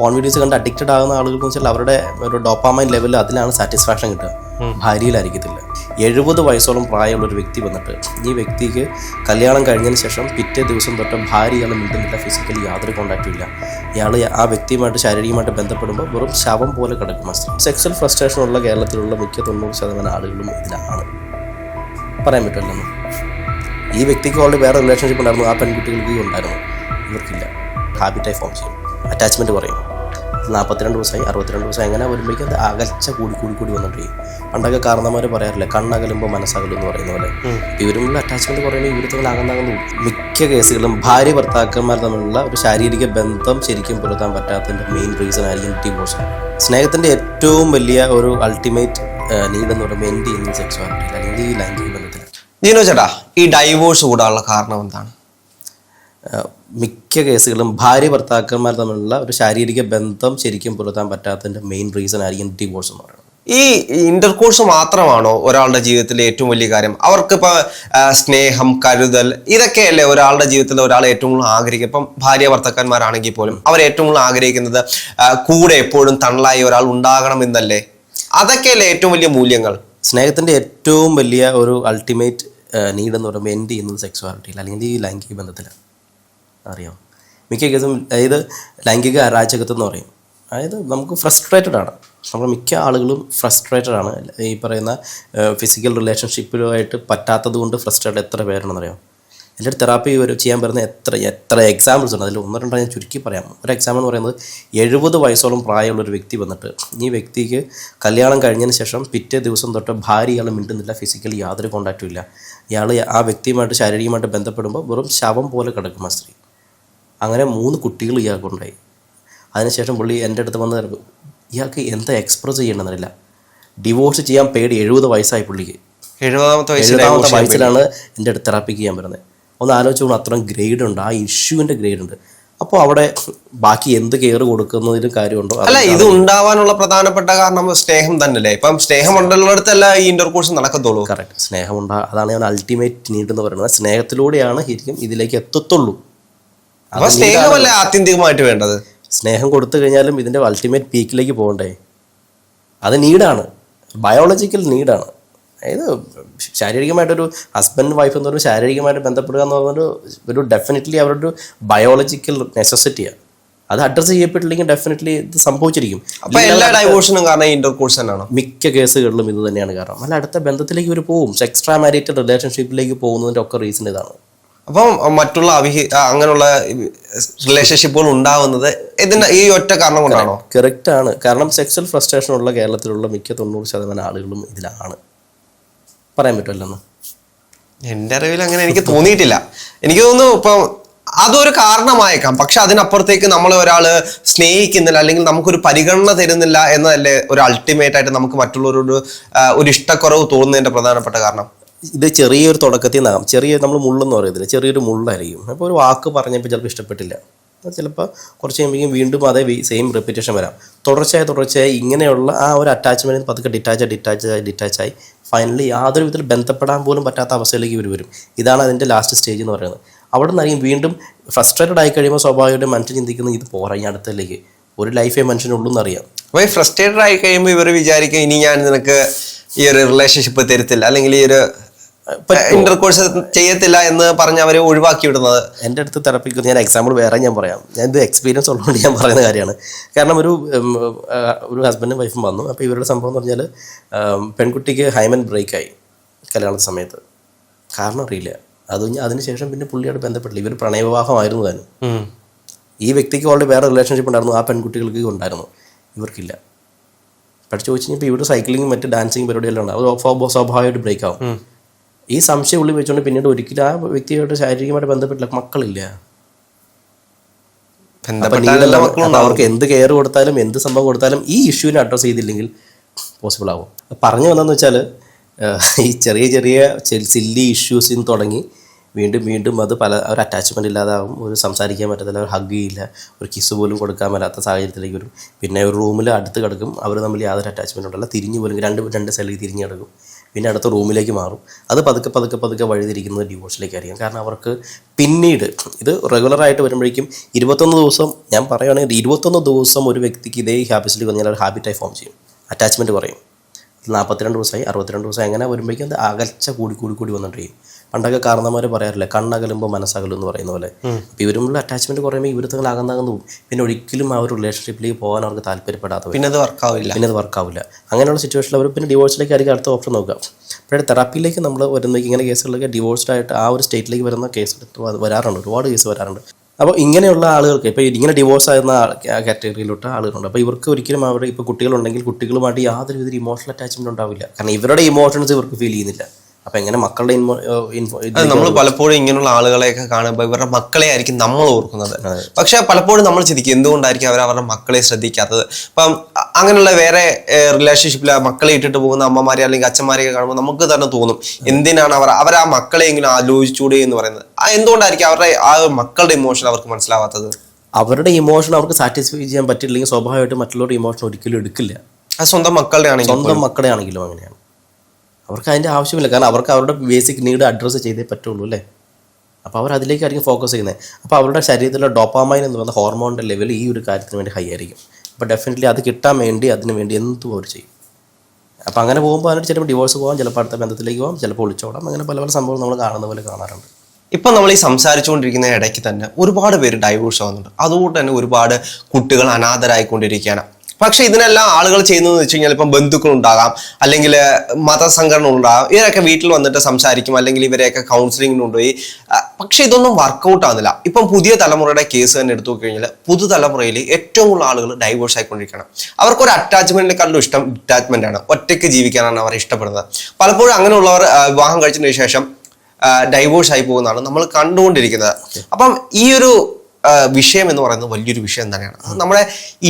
Porn videos കണ്ട് addicted ആകുന്ന ആളുകൾക്ക് വെച്ചാൽ അവരുടെ ഒരു ഡോപ്പാമൈൻ ലെവൽ അതിലാണ് സാറ്റിസ്ഫാക്ഷൻ കിട്ടുക. ഭാര്യയിലായിരിക്കത്തില്ല. എഴുപത് വയസ്സോളം പ്രായമുള്ള ഒരു വ്യക്തി വന്നിട്ട് ഈ വ്യക്തിക്ക് കല്യാണം കഴിഞ്ഞതിന് ശേഷം പിറ്റേ ദിവസം തൊട്ട് ഭാര്യ ഇയാൾ മിണ്ടുന്നില്ല ഫിസിക്കലി യാതൊരു കോണ്ടാക്റ്റും ഇല്ല. ഇയാൾ ആ വ്യക്തിയുമായിട്ട് ശാരീരികമായിട്ട് ബന്ധപ്പെടുമ്പോൾ വെറും ശവം പോലെ കിടക്കും. സെക്സൽ ഫ്രസ്ട്രേഷൻ ഉള്ള കേരളത്തിലുള്ള മിക്ക തൊണ്ണൂറ് ശതമാനം ആളുകളും ഇതിലാണ് പറയാൻ പറ്റുമല്ലോ ഈ വ്യക്തിക്ക് ഓൾറെഡി വേറെ റിലേഷൻഷിപ്പ് ഉണ്ടായിരുന്നു. ആ പെൺകുട്ടികൾക്ക് ഉണ്ടായിരുന്നു ഇവർക്കില്ല. ഹാബിറ്റായി ഫോം ചെയ്യും. അറ്റാച്ച്മെന്റ് പറയും നാൽപ്പത്തിരണ്ട് ദിവസമായി അറുപത്തിരണ്ട് ദിവസമായി അങ്ങനെ വരുമ്പോഴേക്കും അത് അകൽച്ച കൂടി കൂടി കൂടി വന്നിട്ട് പണ്ടൊക്കെ കാരണന്മാർ പറയാറില്ല കണ്ണകലുമ്പോൾ മനസ്സകലും എന്ന് പറയുന്ന പോലെ. ഇവരുമുള്ള അറ്റാച്ച്മെന്റ് പറയുമ്പോൾ ഇവർ തമ്മിൽ അകന്നകന്നു. മിക്ക കേസുകളും ഭാര്യ ഭർത്താക്കന്മാർ തമ്മിലുള്ള ഒരു ശാരീരിക ബന്ധം ശരിക്കും പുലർത്താൻ പറ്റാത്തതിന്റെ മെയിൻ റീസൺ ആയിരിക്കും ഡിവോഴ്സ് സ്നേഹത്തിന്റെ ഏറ്റവും വലിയ ഒരു അൾട്ടിമേറ്റ് നീഡ് എന്ന് പറയുമ്പോൾ എന്റെ ഇന്ന് സെക്സ്വാലിറ്റി അല്ലെങ്കിൽ ഈ ലൈംഗിക ബന്ധത്തിൽ നീനോ ചേട്ടാ ഈ ഡൈവോഴ്സ് കൂടാനുള്ള കാരണം എന്താണ്? മിക്ക കേസുകളും ഭാര്യ ഭർത്താക്കന്മാർ തമ്മിലുള്ള ഒരു ശാരീരിക ബന്ധം ശരിക്കും പുലർത്താൻ പറ്റാത്തതിന്റെ മെയിൻ റീസൺ ആയിരിക്കും ഡിവോഴ്സ് എന്ന് പറയുന്നത്. ഈ ഇന്റർകോഴ്സ് മാത്രമാണോ ഒരാളുടെ ജീവിതത്തിലെ ഏറ്റവും വലിയ കാര്യം? അവർക്ക് ഇപ്പൊ സ്നേഹം കരുതൽ ഇതൊക്കെയല്ലേ ഒരാളുടെ ജീവിതത്തിൽ ഒരാൾ ഏറ്റവും കൂടുതൽ ആഗ്രഹിക്കുക? ഇപ്പം ഭാര്യ ഭർത്താക്കന്മാരാണെങ്കിൽ പോലും അവർ ഏറ്റവും കൂടുതൽ ആഗ്രഹിക്കുന്നത് കൂടെ എപ്പോഴും തണലായി ഒരാൾ ഉണ്ടാകണം എന്നല്ലേ? അതൊക്കെയല്ലേ ഏറ്റവും വലിയ മൂല്യങ്ങൾ? സ്നേഹത്തിന്റെ ഏറ്റവും വലിയ ഒരു അൾട്ടിമേറ്റ് നീഡ് എന്ന് പറയുമ്പോൾ എന്റെ ചെയ്യുന്നത് സെക്സ്വാലിറ്റിയിൽ അല്ലെങ്കിൽ ഈ ലൈംഗിക ബന്ധത്തിലാണ്. അറിയാം. മിക്ക കേസും അതായത് ലൈംഗിക അരാജകത്വം എന്ന് പറയും. അതായത് നമുക്ക് ഫ്രസ്ട്രേറ്റഡ് ആണ്. നമ്മൾ മിക്ക ആളുകളും ഫ്രസ്ട്രേറ്റഡ് ആണ്. ഈ പറയുന്ന ഫിസിക്കൽ റിലേഷൻഷിപ്പിലുമായിട്ട് പറ്റാത്തത് കൊണ്ട് ഫ്രസ്ട്രേറ്റഡ് എത്ര പേരുണ്ടെന്നറിയാം എന്റെ തെറാപ്പി ഒരു ചെയ്യാൻ പറ്റുന്ന എത്ര എത്ര എക്സാമ്പിൾസ് ഉണ്ട്? അതിൽ ഒന്ന് രണ്ടോ ഞാൻ ചുരുക്കി പറയാം. ഒരു എക്സാമ്പിൾ എന്ന് പറയുന്നത് എഴുപത് വയസ്സോളം പ്രായമുള്ള ഒരു വ്യക്തി വന്നിട്ട് ഈ വ്യക്തിക്ക് കല്യാണം കഴിഞ്ഞതിന് ശേഷം പിറ്റേ ദിവസം തൊട്ട് ഭാര്യ ഇയാൾ മിണ്ടുന്നില്ല ഫിസിക്കലി യാതൊരു കോണ്ടാക്റ്റും ഇല്ല. ഇയാൾ ആ വ്യക്തിയുമായിട്ട് ശാരീരികമായിട്ട് ബന്ധപ്പെടുമ്പോൾ വെറും ശവം പോലെ കിടക്കും ആ സ്ത്രീ. അങ്ങനെ മൂന്ന് കുട്ടികൾ ഇയാൾക്കുണ്ടായി അതിനുശേഷം പുള്ളി എന്റെ അടുത്ത് വന്ന് ഇയാൾക്ക് എന്താ എക്സ്പ്രസ് ചെയ്യണമെന്നറിയില്ല ഡിവോഴ്സ് ചെയ്യാൻ പേടി എഴുപത് വയസ്സായി പുള്ളിക്ക്. എഴുപതാമത്തെ എഴുപതാമത്തെ വയസ്സിലാണ് എന്റെ അടുത്ത് തെറാപ്പിക്ക് ചെയ്യാൻ വരുന്നത്. ഒന്ന് ആലോചിച്ചുകൊണ്ട് അത്രയും ഗ്രേഡ് ഉണ്ട്. ആ ഇഷ്യൂവിന്റെ ഗ്രേഡ് ഉണ്ട്. അപ്പോൾ അവിടെ ബാക്കി എന്ത് കെയർ കൊടുക്കുന്നതിലും കാര്യമുണ്ടോ? അല്ല ഇത് ഉണ്ടാവാനുള്ള പ്രധാനപ്പെട്ട കാരണം സ്നേഹം തന്നെയല്ലേ? ഇപ്പം സ്നേഹം ഉള്ളിടത്തല്ല ഈ ഇന്റർകോഴ്സ് നടക്കത്തുള്ളൂ. കറക്റ്റ് സ്നേഹമുണ്ടാ അതാണ് ഞാൻ അൾട്ടിമേറ്റ് നീഡ് എന്ന് പറയുന്നത്. സ്നേഹത്തിലൂടെയാണ് ശരിക്കും ഇതിലേക്ക് എത്തത്തുള്ളൂ. അപ്പൊ സ്നേഹമല്ലേ ആത്യന്തികമായിട്ട് വേണ്ടത്? സ്നേഹം കൊടുത്തു കഴിഞ്ഞാലും ഇതിന്റെ അൾട്ടിമേറ്റ് പീക്കിലേക്ക് പോകണ്ടേ? അത് നീഡാണ് ബയോളജിക്കൽ നീഡാണ് അതായത് ശാരീരികമായിട്ടൊരു ഹസ്ബൻഡ് വൈഫ് എന്ന് പറയുമ്പോൾ ശാരീരികമായിട്ട് ബന്ധപ്പെടുക എന്ന് പറഞ്ഞൊരു ഒരു ഡെഫിനറ്റ്ലി അവരുടെ ഒരു ബയോളജിക്കൽ നെസസിറ്റിയാണ് അത് അഡ്രസ്സ് ചെയ്യപ്പെട്ടില്ലെങ്കിൽ ഡെഫിനറ്റ്ലി ഇത് സംഭവിച്ചിരിക്കും. അപ്പോൾ എല്ലാ ഡൈവോഴ്സിനും കാരണം ഇന്റർകോഴ്സ് തന്നെയാണ്? മിക്ക കേസുകളിലും ഇത് തന്നെയാണ് കാരണം. അല്ല അടുത്ത ബന്ധത്തിലേക്ക് ഇവർ പോകും എക്സ്ട്രാ മാരിറ്റൽ റിലേഷൻഷിപ്പിലേക്ക് പോകുന്നതിന്റെ ഒക്കെ റീസൺ ഇതാണ്. അപ്പം മറ്റുള്ള അവിഹി അങ്ങനെയുള്ള റിലേഷൻഷിപ്പുകൾ ഉണ്ടാവുന്നത് ഇതിന്റെ ഈ ഒറ്റ കാരണം കൊണ്ടാണോ? കറക്റ്റ് ആണ്. കാരണം സെക്സൽ ഫ്രസ്ട്രേഷൻ ഉള്ള കേരളത്തിലുള്ള മിക്ക തൊണ്ണൂറ് ശതമാനം ആളുകളും ഇതിലാണ്. പറയാൻ പറ്റുമല്ലോ എന്റെ അറിവിൽ അങ്ങനെ എനിക്ക് തോന്നിയിട്ടില്ല. എനിക്ക് തോന്നുന്നു ഇപ്പം അതൊരു കാരണമായേക്കാം. പക്ഷെ അതിനപ്പുറത്തേക്ക് നമ്മളെ ഒരാൾ സ്നേഹിക്കുന്നില്ല അല്ലെങ്കിൽ നമുക്കൊരു പരിഗണന തരുന്നില്ല എന്നതല്ലേ ഒരു അൾട്ടിമേറ്റ് ആയിട്ട് നമുക്ക് മറ്റുള്ളവരോട് ഒരു ഇഷ്ടക്കുറവ് തോന്നുന്നതിന്റെ പ്രധാനപ്പെട്ട കാരണം? ഇത് ചെറിയൊരു തുടക്കത്തിൽ നിന്നാകാം ചെറിയ നമ്മൾ മുള്ളെന്ന് പറയത്തില്ല ചെറിയൊരു മുള്ളായിരിക്കും. അപ്പോൾ ഒരു വാക്ക് പറഞ്ഞപ്പോൾ ചിലപ്പോൾ ഇഷ്ടപ്പെട്ടില്ല. ചിലപ്പോൾ കുറച്ച് കഴിയുമ്പോഴേക്കും വീണ്ടും അതേ സെയിം റെപ്പിറ്റേഷൻ വരാം. തുടർച്ചയായി തുടർച്ചയായി ഇങ്ങനെയുള്ള ആ ഒരു അറ്റാച്ച്മെന്റ് പതുക്കെ ഡിറ്റാച്ച് ഡിറ്റാച്ച് ഡിറ്റാച്ച് ആയി ഫൈനലി യാതൊരു വിധത്തിൽ ബന്ധപ്പെടാൻ പോലും പറ്റാത്ത അവസ്ഥയിലേക്ക് ഇവർ വരും. ഇതാണ് അതിന്റെ ലാസ്റ്റ് സ്റ്റേജ് എന്ന് പറയുന്നത്. അവിടെ നിന്നായിരിക്കും വീണ്ടും ഫ്രസ്ട്രേറ്റഡ് ആയി കഴിയുമ്പോൾ സ്വാഭാവികമായിട്ടും മനുഷ്യൻ ചിന്തിക്കുന്നത് ഇത് പോരാ ഈ അടുത്തേക്ക് ഒരു ലൈഫേ മനുഷ്യനുള്ളൂ എന്നറിയാം. അപ്പോൾ ഈ ഫ്രസ്ട്രേറ്റഡ് ആയി കഴിയുമ്പോൾ ഇവർ വിചാരിക്കും ഇനി ഞാൻ നിനക്ക് ഈ ഒരു റിലേഷൻഷിപ്പ് തരത്തില്ല. അല്ലെങ്കിൽ ഈ ഒരു ഇന്റർകോഴ്സ് ചെയ്യത്തില്ല എന്ന് പറഞ്ഞ് അവരെ ഒഴിവാക്കി വിടുന്നത്. എന്റെ അടുത്ത് തെറപ്പിക്ക് ഞാൻ എക്സാമ്പിൾ വേറെ ഞാൻ പറയാം. ഞാൻ ഇത് എക്സ്പീരിയൻസ് ഉള്ളതുകൊണ്ട് ഞാൻ പറയുന്ന കാര്യമാണ്. കാരണം ഒരു ഒരു ഹസ്ബൻഡും വൈഫും വന്നു. അപ്പോൾ ഇവരുടെ സംഭവം എന്ന് പറഞ്ഞാൽ പെൺകുട്ടിക്ക് ഹൈമൻ ബ്രേക്കായി കല്യാണ സമയത്ത്. കാരണം അറിയില്ല. അത് അതിനുശേഷം പിന്നെ പുള്ളിയോട് ബന്ധപ്പെട്ടില്ല. ഇവർ പ്രണയവിവാഹമായിരുന്നു താനും. ഈ വ്യക്തിക്ക് ഓൾറെഡി വേറെ റിലേഷൻഷിപ്പ് ഉണ്ടായിരുന്നു. ആ പെൺകുട്ടികൾക്ക് ഉണ്ടായിരുന്നു. ഇവർക്കില്ല. പക്ഷെ ചോദിച്ചു കഴിഞ്ഞാൽ ഇപ്പോൾ ഇവിടെ സൈക്ലിംഗ് മറ്റ് ഡാൻസിങ് പരിപാടിയെല്ലാം ഉണ്ട് അത് സ്വാഭാ- സ്വാഭാവികമായിട്ട് ബ്രേക്ക് ആവും. ഈ സംശയം ഉള്ളിൽ വെച്ചുകൊണ്ട് പിന്നീട് ഒരിക്കലും ആ വ്യക്തിയായിട്ട് ശാരീരികമായിട്ട് ബന്ധപ്പെട്ടില്ല. മക്കളില്ല. അവർക്ക് എന്ത് കെയർ കൊടുത്താലും എന്ത് സംഭവം കൊടുത്താലും ഈ ഇഷ്യൂവിനെ അഡ്രസ്സ് ചെയ്തില്ലെങ്കിൽ പോസിബിൾ ആവും. പറഞ്ഞു വന്നതെന്ന് വെച്ചാൽ ഈ ചെറിയ ചെറിയ സില്ലി ഇഷ്യൂസിൽ നിന്ന് തുടങ്ങി വീണ്ടും വീണ്ടും അത് പല ഒരു അറ്റാച്ച്മെന്റ് ഇല്ലാതാവും ഒരു സംസാരിക്കാൻ പറ്റത്തില്ല ഒരു ഹഗ് ചെയ്യില്ല ഒരു കിസ് പോലും കൊടുക്കാൻ പറ്റാത്ത സാഹചര്യത്തിലേക്ക് വരും. പിന്നെ ഒരു റൂമിൽ അടുത്ത് കിടക്കും അവർ തമ്മിൽ യാതൊരു അറ്റാച്ച്മെന്റ് ഉണ്ടല്ല. തിരിഞ്ഞു പോലും രണ്ട് രണ്ട് സൈഡിലേക്ക് തിരിഞ്ഞു കിടക്കും. പിന്നെ അടുത്ത റൂമിലേക്ക് മാറും. അത് പതുക്കെ പതുക്കെ പതുക്കെ വഴിതിരിക്കുന്നത് ഡിവോഴ്സിലേക്ക് ആയിരിക്കും. കാരണം അവർക്ക് പിന്നീട് ഇത് റെഗുലറായിട്ട് വരുമ്പോഴേക്കും ഇരുപത്തൊന്ന് ദിവസം ഞാൻ പറയുകയാണെങ്കിൽ ഇരുപത്തൊന്ന് ദിവസം ഒരു വ്യക്തിക്ക് ഇതേ ഹാബിറ്റ്സിൽ വന്നാൽ ഒരു ഹാബിറ്റായി ഫോം ചെയ്യും. അറ്റാച്ച്മെന്റ് പറയും നാൽപ്പത്തിരണ്ട് ദിവസമായി അറുപത്തിരണ്ട് ദിവസമായി അങ്ങനെ വരുമ്പോഴേക്കും അത് അകൽച്ച കൂടി കൂടി കൂടി വന്നിട്ടിരിക്കും പണ്ടൊക്കെ കാരണന്മാർ പറയാറില്ല കണ്ണകലുമ്പോൾ മനസ്സകലും എന്ന് പറയുന്ന പോലെ. അപ്പോൾ ഇവരുമുള്ള അറ്റാച്ച്മെന്റ് കുറയുമ്പോൾ ഇവർ തങ്ങൾ അകന്നകന്നു പോകും. പിന്നെ ഒരിക്കലും ആ ഒരു റിലേഷൻഷിപ്പിലേക്ക് പോകാൻ അവർക്ക് താല്പര്യപ്പെടാത്ത പിന്നെ അത് വർക്കാവില്ല പിന്നെ അത് വർക്കാവില്ല അങ്ങനെയുള്ള സിറ്റുവേഷനിൽ അവർ പിന്നെ ഡിവോഴ്സിലേക്ക് ആയിരിക്കും അടുത്ത ഓപ്ഷൻ നോക്കുക. പിന്നെ തെറാപ്പിയിലേക്ക് നമ്മൾ വരുന്ന ഇങ്ങനെ കേസുകളിലൊക്കെ ഡിവോഴ്സ്ഡ് ആയിട്ട് ആ ഒരു സ്റ്റേറ്റിലേക്ക് വരുന്ന കേസ് വരാറുണ്ട്. ഒരുപാട് കേസ് വരാറുണ്ട്. അപ്പോൾ ഇങ്ങനെയുള്ള ആളുകൾക്ക് ഇപ്പോൾ ഇങ്ങനെ ഡിവോഴ്സ് ആയിരുന്ന കാറ്റഗറിയിലോട്ട് ആളുകളുണ്ട്. അപ്പോൾ ഇവർക്ക് ഒരിക്കലും അവർ ഇപ്പോൾ കുട്ടികളുണ്ടെങ്കിൽ കുട്ടികളുമായിട്ട് യാതൊരു വിധ ഇമോഷണൽ അറ്റാച്ച്മെന്റ് ഉണ്ടാവില്ല. കാരണം ഇവരുടെ ഇമോഷൻസ് ഇവർക്ക് ഫീൽ ചെയ്യുന്നില്ല. അപ്പോൾ എങ്ങനെ മക്കളുടെ ഇൻഫോ നമ്മൾ പലപ്പോഴും ഇങ്ങനെയുള്ള ആളുകളെയൊക്കെ കാണുമ്പോൾ ഇവരുടെ മക്കളെ ആയിരിക്കും നമ്മൾ ഓർക്കുന്നത്. പക്ഷെ പലപ്പോഴും നമ്മൾ ചിന്തിക്കും എന്തുകൊണ്ടായിരിക്കും അവർ അവരുടെ മക്കളെ ശ്രദ്ധിക്കാത്തത്? അപ്പം അങ്ങനെയുള്ള വേറെ റിലേഷൻഷിപ്പിൽ മക്കളെ ഇട്ടിട്ട് പോകുന്ന അമ്മമാരെ അല്ലെങ്കിൽ അച്ഛന്മാരെയൊക്കെ കാണുമ്പോൾ നമുക്ക് തന്നെ തോന്നും എന്തിനാണ് അവർ അവർ ആ മക്കളെയെങ്കിലും ആലോചിച്ചൂടെ എന്ന് പറയുന്നത്? ആ എന്തുകൊണ്ടായിരിക്കും അവരുടെ ആ മക്കളുടെ ഇമോഷൻ അവർക്ക് മനസ്സിലാവാത്തത്? അവരുടെ ഇമോഷൻ അവർക്ക് സാറ്റിസ്ഫൈ ചെയ്യാൻ പറ്റില്ലെങ്കിൽ സ്വാഭാവികമായിട്ട് മറ്റുള്ളവരുടെ ഇമോഷൻ ഒരിക്കലും എടുക്കില്ല. സ്വന്തം മക്കളുടെ ആണെങ്കിൽ സ്വന്തം മക്കളെ ആണെങ്കിലും അങ്ങനെയാണ്. അവർക്ക് അതിന്റെ ആവശ്യമില്ല. കാരണം അവർക്ക് അവരുടെ ബേസിക് നീഡ് അഡ്രസ്സ് ചെയ്തേ പറ്റുള്ളൂ അല്ലേ? അപ്പോൾ അവർ ഫോക്കസ് ചെയ്യുന്നത്. അപ്പോൾ അവരുടെ ശരീരത്തിലെ ഡോപ്പാമൈൻ എന്ന് പറയുന്ന ഹോർമോണിന്റെ ലെവൽ ഈ ഒരു കാര്യത്തിന് വേണ്ടി ഹൈ ആയിരിക്കും. അപ്പോൾ ഡെഫിനറ്റ്ലി അത് കിട്ടാൻ വേണ്ടി അതിന് വേണ്ടി എന്തും അവർ ചെയ്യും. അപ്പോൾ അങ്ങനെ പോകുമ്പോൾ അതിന് ചിലപ്പോൾ ഡിവോഴ്സ് പോകാം ചിലപ്പോൾ അടുത്ത ബന്ധത്തിലേക്ക് പോകാം ചിലപ്പോൾ ഒളിച്ചോടാം അങ്ങനെ പല പല സംഭവം നമ്മൾ കാണുന്ന പോലെ കാണാറുണ്ട്. ഇപ്പം നമ്മൾ ഈ സംസാരിച്ചുകൊണ്ടിരിക്കുന്ന ഇടയ്ക്ക് തന്നെ ഒരുപാട് പേര് ഡൈവോഴ്സ് ആവുന്നുണ്ട്. അതുകൊണ്ട് തന്നെ ഒരുപാട് കുട്ടികൾ അനാഥരായിക്കൊണ്ടിരിക്കുകയാണ്. പക്ഷെ ഇതിനെല്ലാം ആളുകൾ ചെയ്യുന്നതെന്ന് വെച്ച് കഴിഞ്ഞാൽ ഇപ്പം ബന്ധുക്കൾ ഉണ്ടാകാം അല്ലെങ്കിൽ മതസംഘടന ഉണ്ടാകാം ഇവരൊക്കെ വീട്ടിൽ വന്നിട്ട് സംസാരിക്കും അല്ലെങ്കിൽ ഇവരെയൊക്കെ കൗൺസിലിങ്ങിന് കൊണ്ടുപോയി. പക്ഷേ ഇതൊന്നും വർക്കൗട്ട് ആകുന്നില്ല ഇപ്പം പുതിയ തലമുറയുടെ കേസ് തന്നെ എടുത്തു കഴിഞ്ഞാൽ പുതുതലമുറയിൽ ഏറ്റവും കൂടുതൽ ആളുകൾ ഡൈവേഴ്സ് ആയിക്കൊണ്ടിരിക്കണം അവർക്ക് ഒരു അറ്റാച്ച്മെന്റിനെക്കാളും ഇഷ്ടം ഡിറ്റാച്ച്മെന്റ് ആണ്. ഒറ്റയ്ക്ക് ജീവിക്കാനാണ് അവർ ഇഷ്ടപ്പെടുന്നത്. പലപ്പോഴും അങ്ങനെയുള്ളവർ വിവാഹം കഴിച്ചതിന് ശേഷം ഡൈവോഴ്സ് ആയി പോകുന്നതാണ് നമ്മൾ കണ്ടുകൊണ്ടിരിക്കുന്നത്. അപ്പം ഈ ഒരു വിഷയം എന്ന് പറയുന്നത് വലിയൊരു വിഷയം തന്നെയാണ്. നമ്മുടെ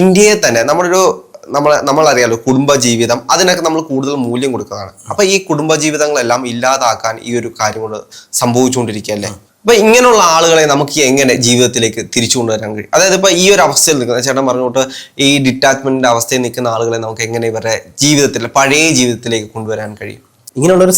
ഇന്ത്യയെ തന്നെ നമ്മളൊരു ഒരു നമ്മളെ നമ്മളറിയാലോ കുടുംബ ജീവിതം അതിനൊക്കെ നമ്മൾ കൂടുതൽ മൂല്യം കൊടുക്കുന്നതാണ്. അപ്പൊ ഈ കുടുംബ ജീവിതങ്ങളെല്ലാം ഇല്ലാതാക്കാൻ ഈ ഒരു കാര്യം കൊണ്ട് സംഭവിച്ചുകൊണ്ടിരിക്കുകയല്ലേ? അപ്പൊ ഇങ്ങനെയുള്ള ആളുകളെ നമുക്ക് എങ്ങനെ ജീവിതത്തിലേക്ക് തിരിച്ചു കൊണ്ടുവരാൻ കഴിയും? അതായത് ഇപ്പൊ ഈ ഒരു അവസ്ഥയിൽ നിൽക്കുന്ന ചേട്ടൻ പറഞ്ഞോട്ട് ഈ ഡിറ്റാച്ച്മെന്റിന്റെ അവസ്ഥയിൽ നിൽക്കുന്ന ആളുകളെ നമുക്ക് എങ്ങനെ ഇവരുടെ ജീവിതത്തിൽ പഴയ ജീവിതത്തിലേക്ക് കൊണ്ടുവരാൻ കഴിയും? ഇങ്ങനെയുള്ളൊരു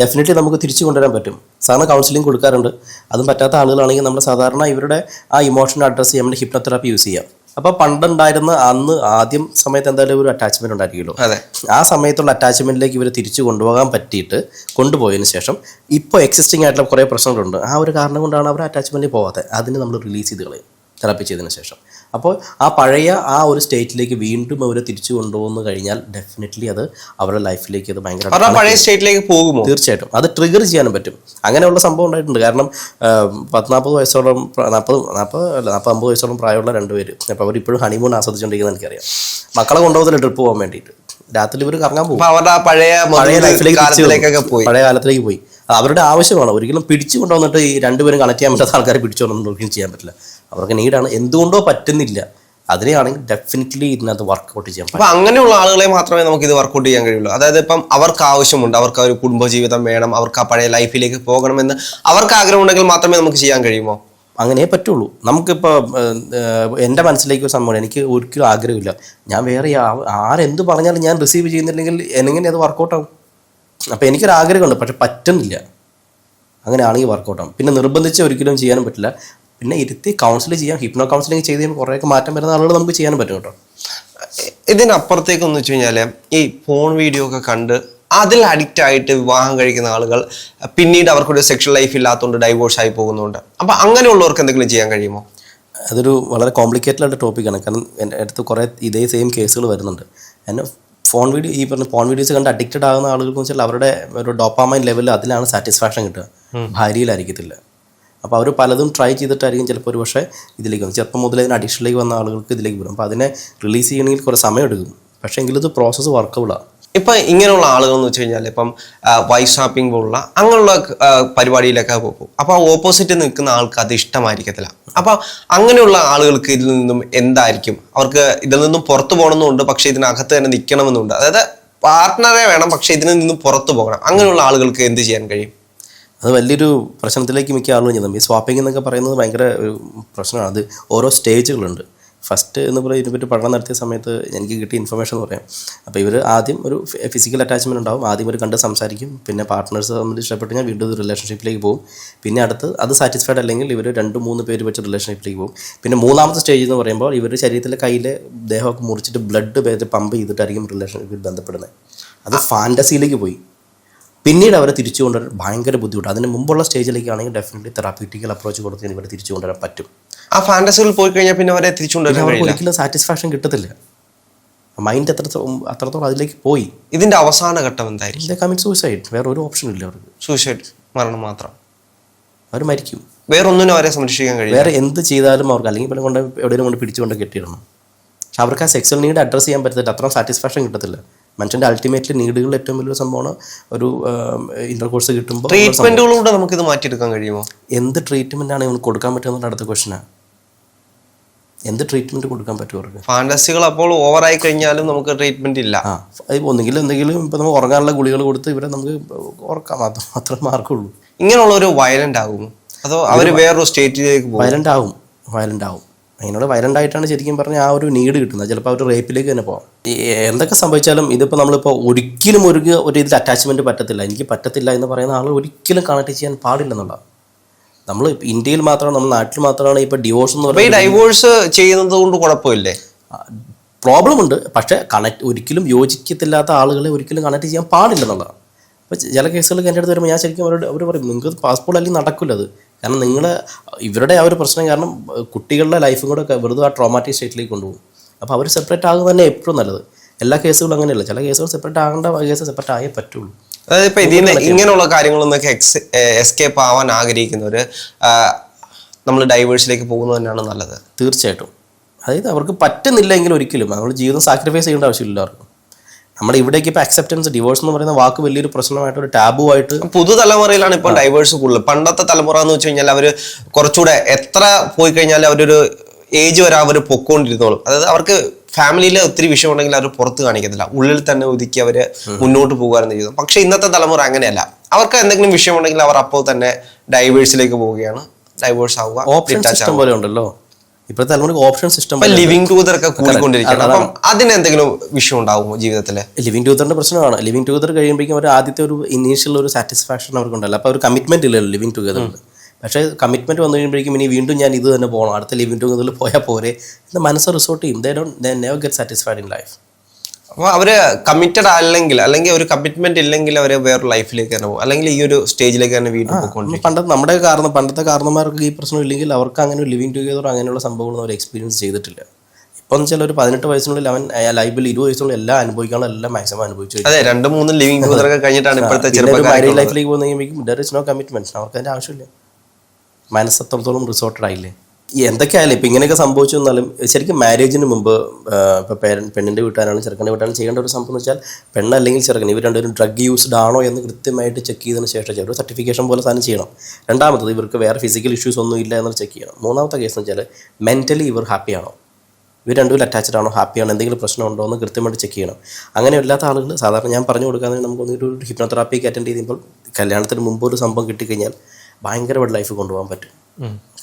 ഡെഫിനറ്റ്ലി നമുക്ക് തിരിച്ചു കൊണ്ടുവരാൻ പറ്റും. സാറിന് കൗൺസിലിംഗ് കൊടുക്കാറുണ്ട്. അതും പറ്റാത്ത ആളുകളാണെങ്കിൽ നമ്മൾ സാധാരണ ഇവരുടെ ആ ഇമോഷൻ അഡ്രസ്സ് ചെയ്യാൻ വേണ്ടി ഹിപ്നോതെറാപ്പി യൂസ് ചെയ്യാം. അപ്പോൾ പണ്ടുണ്ടായിരുന്ന അന്ന് ആദ്യം സമയത്ത് എന്തായാലും ഒരു അറ്റാച്ച്മെന്റ് ഉണ്ടായിരിക്കുമല്ലോ അതെ. ആ സമയത്തുള്ള അറ്റാച്ച്മെന്റിലേക്ക് ഇവർ തിരിച്ചു കൊണ്ടുപോകാൻ പറ്റിയിട്ട് കൊണ്ടുപോയതിന് ശേഷം ഇപ്പോൾ എക്സിസ്റ്റിംഗ് ആയിട്ടുള്ള കുറേ പ്രശ്നങ്ങളുണ്ട്. ആ ഒരു കാരണം കൊണ്ടാണ് അവർ അറ്റാച്ച്മെന്റിൽ പോകാത്തത് അതിന് നമ്മൾ റിലീസ് ചെയ്ത് കളയും. തെറാപ്പി ചെയ്തതിന് ശേഷം. അപ്പോൾ ആ പഴയ ആ ഒരു സ്റ്റേറ്റിലേക്ക് വീണ്ടും അവരെ തിരിച്ചു കൊണ്ടുപോകുന്നു കഴിഞ്ഞാൽ ഡെഫിനറ്റ്ലി അത് അവരുടെ ലൈഫിലേക്ക് അത് ഭയങ്കര പഴയ സ്റ്റേറ്റിലേക്ക് പോകുമോ? തീർച്ചയായിട്ടും. അത് ട്രിഗർ ചെയ്യാനും പറ്റും. അങ്ങനെയുള്ള സംഭവം ഉണ്ടായിട്ടുണ്ട്. കാരണം പത്ത് നാൽപ്പത് വയസ്സോളം നാൽപ്പത് നാൽപ്പത് അല്ല നാൽപ്പത് അമ്പത് വയസ്സോളം പ്രായമുള്ള രണ്ടുപേര്. അപ്പോൾ അവർ ഇപ്പോഴും ഹണിമൂൺ ആസ്വദിച്ചുകൊണ്ടിരിക്കുന്നത് എനിക്കറിയാം. മക്കളെ കൊണ്ടുപോകുന്നില്ല ട്രിപ്പ് പോകാൻ വേണ്ടിയിട്ട്. രാത്രി ഇവർ കറങ്ങാൻ പോകും. അവരുടെ പഴയ പഴയ ലൈഫിലേക്ക് പോയി. പഴയ കാലത്തിലേക്ക് പോയി. അവരുടെ ആവശ്യമാണ്. ഒരിക്കലും പിടിച്ചു കൊണ്ടുവന്നിട്ട് ഈ രണ്ടുപേരും കണക്ട് ചെയ്യാൻ പറ്റാത്ത ആൾക്കാരെ പിടിച്ചു കൊണ്ടുവന്നിട്ട് ഒരിക്കലും ചെയ്യാൻ പറ്റില്ല. അവർക്ക് നീഡാണ്. എന്തുകൊണ്ടോ പറ്റുന്നില്ല. അതിനെയാണെങ്കിൽ ഡെഫിനറ്റ്ലി ഇതിനകത്ത് വർക്കൗട്ട് ചെയ്യാം അപ്പൊ അങ്ങനെയുള്ള ആളുകളെ മാത്രമേ നമുക്ക് ഇത് വർക്കൗട്ട് ചെയ്യാൻ കഴിയുള്ളൂ. അതായത് ഇപ്പം അവർക്ക് ആവശ്യമുണ്ട് അവർക്ക് ഒരു കുടുംബജീവിതം വേണം അവർക്ക് ആ പഴയ ലൈഫിലേക്ക് പോകണമെന്ന് അവർക്ക് ആഗ്രഹം ഉണ്ടെങ്കിൽ മാത്രമേ നമുക്ക് ചെയ്യാൻ കഴിയുമോ? അങ്ങനെ പറ്റുള്ളൂ. നമുക്കിപ്പോൾ എന്റെ മനസ്സിലേക്ക് ഒരു സംഭവം എനിക്ക് ഒരിക്കലും ആഗ്രഹമില്ല. ഞാൻ വേറെ ആരെന്ത് പറഞ്ഞാലും ഞാൻ റിസീവ് ചെയ്യുന്നില്ലെങ്കിൽ എങ്ങനെ അത് വർക്കൗട്ടാവും അപ്പോൾ എനിക്കൊരു ആഗ്രഹമുണ്ട് പക്ഷെ പറ്റുന്നില്ല. അങ്ങനെയാണെങ്കിൽ വർക്കൗട്ടാവും പിന്നെ നിർബന്ധിച്ച് ഒരിക്കലും ചെയ്യാനും പറ്റില്ല. പിന്നെ ഇരുത്തി കൗൺസിൽ ചെയ്യാം. ഹിപ്നോ കൗൺസിലിംഗ് ചെയ്ത് കഴിയുമ്പോൾ കുറേയൊക്കെ മാറ്റം വരുന്ന ആളുകൾ നമുക്ക് ചെയ്യാൻ പറ്റും കേട്ടോ. ഇതിനപ്പുറത്തേക്ക് എന്ന് വെച്ച് കഴിഞ്ഞാൽ ഈ ഫോൺ വീഡിയോ ഒക്കെ കണ്ട് അതിൽ അഡിക്റ്റ് ആയിട്ട് വിവാഹം കഴിക്കുന്ന ആളുകൾ പിന്നീട് അവർക്കൊരു സെക്ഷൽ ലൈഫ് ഇല്ലാത്തതുകൊണ്ട് ഡൈവോഴ്സ് ആയി പോകുന്നുണ്ട്. അപ്പം അങ്ങനെയുള്ളവർക്ക് എന്തെങ്കിലും ചെയ്യാൻ കഴിയുമോ? അതൊരു വളരെ കോംപ്ലിക്കേറ്റഡ് ആയിട്ട് ടോപ്പിക്കാണ് കാരണം എന്റെ അടുത്ത് കുറേ ഇതേ സെയിം കേസുകൾ വരുന്നുണ്ട്. എന്നെ ഫോൺ വീഡിയോ ഈ പറഞ്ഞ ഫോൺ വീഡിയോസ് കണ്ട് അഡിക്റ്റഡ് ആകുന്ന ആളുകൾക്ക് വെച്ചാൽ അവരുടെ ഒരു ഡോപ്പാമൈൻ ലെവലിൽ അതിലാണ് സാറ്റിസ്ഫാക്ഷൻ കിട്ടുക. ഭാര്യയിലായിരിക്കത്തില്ല. അപ്പോൾ അവർ പലതും ട്രൈ ചെയ്തിട്ടായിരിക്കും ചിലപ്പോൾ ഒരു പക്ഷേ ഇതിലേക്ക് വന്നത്. ചെറുപ്പം മുതലേ അതിന് അഡിക്ഷനിലേക്ക് വന്ന ആളുകൾക്ക് ഇതിലേക്ക് വരും. അപ്പോൾ അതിനെ റിലീസ് ചെയ്യണമെങ്കിൽ കുറേ സമയം എടുക്കും പക്ഷേ ഇത് പ്രോസസ്സ് വർക്കബിളാണ് ഇപ്പം ഇങ്ങനെയുള്ള ആളുകൾ എന്ന് വെച്ച് കഴിഞ്ഞാൽ ഇപ്പം വൈസ് ഷാപ്പിംഗ് പോലുള്ള അങ്ങനെയുള്ള പരിപാടിയിലൊക്കെ പോകും. ആ ഓപ്പോസിറ്റ് നിൽക്കുന്ന ആൾക്ക് അത് ഇഷ്ടമായിരിക്കത്തില്ല. അപ്പോൾ അങ്ങനെയുള്ള ആളുകൾക്ക് ഇതിൽ നിന്നും എന്തായിരിക്കും? അവർക്ക് ഇതിൽ നിന്നും പുറത്തു പോകണമെന്നുണ്ട് പക്ഷേ ഇതിനകത്ത് തന്നെ നിൽക്കണമെന്നുണ്ട്. അതായത് പാർട്ട്ണറെ വേണം പക്ഷേ ഇതിൽ നിന്നും പുറത്തു പോകണം. അങ്ങനെയുള്ള ആളുകൾക്ക് എന്ത് ചെയ്യാൻ കഴിയും? അത് വലിയൊരു പ്രശ്നത്തിലേക്ക് മിക്ക ആളുകളും ചെന്നു. ഈ സ്വാപ്പിംഗ് എന്നൊക്കെ പറയുന്നത് ഭയങ്കര ഒരു പ്രശ്നമാണ്. അത് ഓരോ സ്റ്റേജുകളുണ്ട് ഫസ്റ്റ് എന്ന് പറയുന്നത് ഇതിനെപ്പറ്റി പഠനം നടത്തിയ സമയത്ത് എനിക്ക് കിട്ടിയ ഇൻഫർമേഷൻ എന്ന് പറയാം. അപ്പോൾ ഇവർ ആദ്യം ഒരു ഫിസിക്കൽ അറ്റാച്ച്മെന്റ് ഉണ്ടാവും. ആദ്യം ഒരു കണ്ട് സംസാരിക്കും. പിന്നെ പാർട്ട്നേഴ്സ് തമ്മിൽ ഇഷ്ടപ്പെട്ട് കഴിഞ്ഞാൽ വീണ്ടും ഒരു റിലേഷൻഷിപ്പിലേക്ക് പോകും. പിന്നെ അടുത്ത് അത് സാറ്റിസ്ഫൈഡ് അല്ലെങ്കിൽ ഇവർ രണ്ട് മൂന്ന് പേര് വെച്ച് റിലേഷൻഷിപ്പിലേക്ക് പോകും. പിന്നെ മൂന്നാമത്തെ സ്റ്റേജ് എന്ന് പറയുമ്പോൾ ഇവർ ശരീരത്തിലെ കയ്യിലെ ദേഹമൊക്കെ മുറിച്ചിട്ട് ബ്ലഡ് പമ്പ് ചെയ്തിട്ടായിരിക്കും റിലേഷൻഷിപ്പിൽ ബന്ധപ്പെടുന്നത്. അത് ഫാന്റസിയിലേക്ക് പോയി. പിന്നീട് അവരെ തിരിച്ചു കൊണ്ടുവരാൻ ഭയങ്കര ബുദ്ധിമുട്ട്. അതിന് മുമ്പുള്ള സ്റ്റേജിലേക്കാണെങ്കിൽ ഡെഫിനറ്റ്ലി തെറാപ്യൂട്ടിക്കൽ അപ്രോച്ച് കൊടുത്ത് ഇവരെ തിരിച്ചു കൊണ്ടുവരാൻ പറ്റും. ആ ഫാന്റസികൾ പോയി കഴിഞ്ഞാൽ പിന്നെ അവരെ തിരിച്ചുകൊണ്ടുവരാൻ അവർക്ക് കഴിയില്ല. ഒരിക്കലും സാറ്റിസ്ഫാക്ഷൻ കിട്ടത്തില്ല. മൈൻഡ് എത്രത്തോളം അത്രത്തോളം അതിലേക്ക് പോയി. ഇതിന്റെ അവസാന ഘട്ടം എന്തായിരിക്കും? ഇതിലെ കമ്മിറ്റ് സൂസൈഡ് വേറെ ഒരു ഓപ്ഷൻ ഇല്ല അവർക്ക്. സൂസൈഡ് മരണം മാത്രം. അവർ മരിക്കും. വേറെ ഒന്നിനും അവരെ സംരക്ഷിക്കാൻ കഴിയും വേറെ എന്ത് ചെയ്താലും അവർക്ക് അല്ലെങ്കിൽ പിന്നെ കൊണ്ട് എവിടെയെങ്കിലും കൊണ്ട് പിടിച്ചുകൊണ്ട് കെട്ടിയിടണം പക്ഷെ അവർക്ക് ആ സെക്സൽ നീഡ് അഡ്രസ്സ് ചെയ്യാൻ പറ്റത്തില്ല. അത്രയും സാറ്റിസ്ഫാക്ഷൻ കിട്ടത്തില്ല. മനുഷ്യന്റെ അൾട്ടിമേറ്റ്ലി നീഡുകൾ ഏറ്റവും വലിയൊരു സംഭവമാണ് ഒരു ഇന്റർ കോഴ്സ് കിട്ടുമ്പോൾ ട്രീറ്റ്മെന്റുകളിലൂടെ നമുക്ക് ഇത് മാറ്റിയെടുക്കാൻ കഴിയുമോ? എന്ത് ട്രീറ്റ്മെന്റ് ആണ് ഇവന് കൊടുക്കാൻ പറ്റുമെന്നുള്ള അടുത്ത ക്വസ്റ്റനാണ് എന്ത് ട്രീറ്റ്മെന്റ് കൊടുക്കാൻ പറ്റും അവർക്ക്? ഫാന്റസികൾ അപ്പോൾ ഓവർ ആയി കഴിഞ്ഞാലും നമുക്ക് ട്രീറ്റ്മെന്റ് ഇല്ല. ആ ഒന്നുകിൽ എന്തെങ്കിലും ഇപ്പൊ നമുക്ക് ഉറങ്ങാനുള്ള ഗുളികൾ കൊടുത്ത് ഇവരെ നമുക്ക് ഉറക്കാം. മാത്രം മാത്രമേ മാർക്കുള്ളൂ. ഇങ്ങനെയുള്ള ഒരു വയലന്റ് ആകും. അതോ അവർ വേറൊരു സ്റ്റേറ്റിലേക്ക് പോകും. ആകും. വയലന്റ് ആകും. അതിനോട് വയലന്റ് ആയിട്ടാണ് ശരിക്കും പറഞ്ഞാൽ ആ ഒരു നീഡ് കിട്ടുന്നത്. ചിലപ്പോൾ അവർ റേപ്പിലേക്ക് തന്നെ പോകാം എന്തൊക്കെ സംഭവിച്ചാലും ഇതിപ്പോൾ നമ്മളിപ്പോൾ ഒരിക്കലും ഒരു ഒരു ഇതിൽ അറ്റാച്ച്മെന്റ് പറ്റത്തില്ല. എനിക്ക് പറ്റത്തില്ല എന്ന് പറയുന്ന ആൾ ഒരിക്കലും കണക്ട് ചെയ്യാൻ പാടില്ലെന്നുള്ള നമ്മൾ ഇന്ത്യയിൽ മാത്രമാണ് നമ്മൾ നാട്ടിൽ മാത്രമാണ് ഇപ്പോൾ ഡിവോഴ്സ് എന്ന് പറയുന്നത് ഡൈവോഴ്സ് ചെയ്യുന്നത് കൊണ്ട് കുഴപ്പമില്ലേ? പ്രോബ്ലം ഉണ്ട്. പക്ഷേ കണക്ട് ഒരിക്കലും യോജിക്കത്തില്ലാത്ത ആളുകളെ ഒരിക്കലും കണക്ട് ചെയ്യാൻ പാടില്ലെന്നുള്ളതാണ്. അപ്പോൾ ചില കേസുകൾ എന്റെ അടുത്ത് വരുമ്പോൾ ഞാൻ ശരിക്കും അവരോട് അവർ പറയും നിങ്ങൾക്ക് പാസ്പോർട്ട് അല്ലെങ്കിൽ നടക്കില്ല അത് കാരണം നിങ്ങൾ ഇവരുടെ ആ ഒരു പ്രശ്നം കാരണം കുട്ടികളുടെ ലൈഫും കൂടെ വെറുതെ ആ ട്രോമാറ്റിക് സ്റ്റേറ്റിലേക്ക് കൊണ്ടുപോകും. അപ്പോൾ അവർ സെപ്പറേറ്റ് ആകുക തന്നെ എപ്പോഴും നല്ലത്. എല്ലാ കേസുകളും അങ്ങനെയല്ല. ചില കേസുകൾ സെപ്പറേറ്റ് ആകേണ്ട കേസ് സെപ്പറേറ്റ് ആയേ പറ്റുള്ളൂ. അതായത് ഇപ്പൊ നിന്ന് ഇങ്ങനെയുള്ള കാര്യങ്ങളൊന്നൊക്കെ എക്സ് എസ്കേപ്പ് ആവാൻ ആഗ്രഹിക്കുന്നവർ നമ്മൾ ഡൈവേഴ്സിലേക്ക് പോകുന്നത് തന്നെയാണ് നല്ലത്. തീർച്ചയായിട്ടും. അതായത് അവർക്ക് പറ്റുന്നില്ലെങ്കിൽ ഒരിക്കലും. നമ്മൾ ജീവിതം സാക്രിഫൈസ് ചെയ്യേണ്ട ആവശ്യമില്ല അവർക്ക് നമ്മുടെ ഇവിടേക്ക് ഇപ്പൊ അക്സെപ്റ്റൻസ് ഡിവോഴ്സ് എന്ന് പറയുന്ന വാക്ക് വലിയൊരു പ്രശ്നമായിട്ട് ഒരു ടാബു ആയിട്ട് പുതുതലമുറയിലാണ് ഇപ്പൊ ഡൈവേഴ്സ് കൂടുതൽ. പണ്ടത്തെ തലമുറ എന്ന് വെച്ച് കഴിഞ്ഞാൽ അവർ കുറച്ചുകൂടെ എത്ര പോയി കഴിഞ്ഞാൽ അവരൊരു ഏജ് വരെ അവർ പൊക്കോണ്ടിരുന്നോളും. അതായത് അവർക്ക് ഫാമിലിയിൽ ഒത്തിരി വിഷയം ഉണ്ടെങ്കിൽ അവർ പുറത്ത് കാണിക്കത്തില്ല. ഉള്ളിൽ തന്നെ ഒതുക്കി അവർ മുന്നോട്ട് പോകാറെന്ന് ചെയ്തു പക്ഷെ ഇന്നത്തെ തലമുറ അങ്ങനെയല്ല. അവർക്ക് എന്തെങ്കിലും വിഷയം ഉണ്ടെങ്കിൽ അവർ അപ്പോൾ തന്നെ ഡൈവേഴ്സിലേക്ക് പോവുകയാണ്. ഡൈവേഴ്സ് ആവുക പോലെ ഉണ്ടല്ലോ. ഇപ്പോഴത്തെ തലമുറയ്ക്ക് option system living living together ഒക്കെ കൂടിക്കൊണ്ടിരിക്കുകയാണ്. അപ്പം അതിന് എന്തെങ്കിലും വിഷയം ഉണ്ടാവുമോ ജീവിതത്തിലെ? ലിവിങ് ടൂതറിന്റെ പ്രശ്നമാണ്. ലിവിങ് ടുഗദർ കഴിയുമ്പോഴേക്കും അവർ ആദ്യത്തെ ഒരു ഇനീഷ്യൽ ഒരു സാറ്റിസ്ഫാക്ഷൻ അവർക്കുണ്ടല്ലോ. അപ്പോൾ ഒരു കമ്മിറ്റ്മെന്റ് ഇല്ലല്ലോ ലിവിങ് ടുഗദറിൽ പക്ഷേ കമ്മിറ്റ്മെന്റ് വന്നു കഴിയുമ്പോഴേക്കും ഇനി വീണ്ടും ഞാൻ ഇത് തന്നെ പോകണം. അടുത്ത ലിവിങ് ടുഗദറിൽ പോയാൽ പോരെ എന്ന് മനസ്സ് റിസോർട്ട് ചെയ്യും. They don't never get satisfied in life അപ്പൊ അവർ കമ്മിറ്റഡ് അല്ലെങ്കിൽ അല്ലെങ്കിൽ ഒരു കമ്മിറ്റ്മെന്റ് ഇല്ലെങ്കിൽ അവർ വേറെ ലൈഫിലേക്ക് തന്നെ പോകും. അല്ലെങ്കിൽ ഈ ഒരു സ്റ്റേജിലേക്ക് തന്നെ വീണ്ടും പോയിക്കൊണ്ടിരിക്കും. പണ്ടത്തെ നമ്മുടെ കാരണം പണ്ടത്തെ കാരണന്മാർക്ക് ഈ പ്രശ്നം ഇല്ലെങ്കിൽ അവർക്ക് അങ്ങനെ ഒരു ലിവിങ് ടുഗദർ അങ്ങനെയുള്ള സംഭവങ്ങളൊന്നും അവർ എക്സ്പീരിയൻസ് ചെയ്തിട്ടില്ല. ഇപ്പം വെച്ചാൽ ഒരു പതിനെട്ട് വയസ്സിനുള്ളിൽ അവൻ ലൈഫിൽ ഇരുപത് വയസ്സിനുള്ളിൽ എല്ലാം അനുഭവിക്കാനുള്ള എല്ലാം മാക്സിമം അനുഭവിച്ചു അതെ രണ്ട് മൂന്ന് ലിവിങ് ടുഗദർ ഒക്കെ കഴിഞ്ഞിട്ടാണ് ഇപ്പോഴത്തെ ലൈഫിലേക്ക് പോകുന്നെങ്കിൽ ദർ ഇസ് നോ കമ്മിറ്റ്മെന്റ് അവർക്ക് അതിന്റെ ആവശ്യമില്ല. മനസ്സത്രത്തോളം റിസോർട്ടഡ് ആയില്ലേ? എന്തൊക്കെയായാലും ഇപ്പം ഇങ്ങനെയൊക്കെ സംഭവിച്ചു എന്നാലും ശരിക്കും മാരേജിന് മുമ്പ് ഇപ്പോൾ പേരൻ പെണ്ണിന്റെ വീട്ടുകാരാണ് ചെറുക്കന്റെ വീട്ടുകാരും ചെയ്യേണ്ട ഒരു സംഭവം എന്ന് വെച്ചാൽ പെണ്ണല്ലെങ്കിൽ ചെറുക്കൻ ഇവർ രണ്ടുപേരും ഡ്രഗ് യൂസ്ഡ് ആണോ എന്ന് കൃത്യമായിട്ട് ചെക്ക് ചെയ്തതിന് ശേഷം ഒരു സർട്ടിഫിക്കേഷൻ പോലെ സാധനം ചെയ്യണം. രണ്ടാമത്തത് ഇവർക്ക് വേറെ ഫിസിക്കൽ ഇഷ്യൂസ് ഒന്നും ഇല്ല എന്ന് ചെക്ക് ചെയ്യണം. മൂന്നാമത്തെ കേസ് എന്ന് വെച്ചാൽ മെന്റലി ഇവർ ഹാപ്പിയാണോ ഇവർ രണ്ടുപേരും അറ്റാച്ച്ഡ് ആണോ? ഹാപ്പിയാണോ എന്തെങ്കിലും പ്രശ്നമുണ്ടോ എന്ന് കൃത്യമായിട്ട് ചെക്ക് ചെയ്യണം. അങ്ങനെ ഇല്ലാത്ത ആളുകൾ സാധാരണ ഞാൻ പറഞ്ഞു കൊടുക്കാൻ നമുക്ക് ഒരു ഹിപ്നോതെറാപ്പിക്ക് അറ്റൻഡ് ചെയ്യുമ്പോൾ കല്യാണത്തിന് മുമ്പ് ഒരു സംഭവം കിട്ടിക്കഴിഞ്ഞാൽ ഭയങ്കരമായിട്ട് ലൈഫ് കൊണ്ടുപോകാൻ പറ്റും.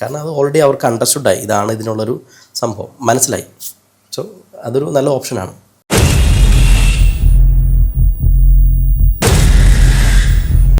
കാരണം അത് ഓൾറെഡി അവർക്ക് അണ്ടർസ്റ്റുഡായി ഇതാണ് ഇതിനുള്ളൊരു സംഭവം. മനസ്സിലായി. സോ അതൊരു നല്ല ഓപ്ഷനാണ്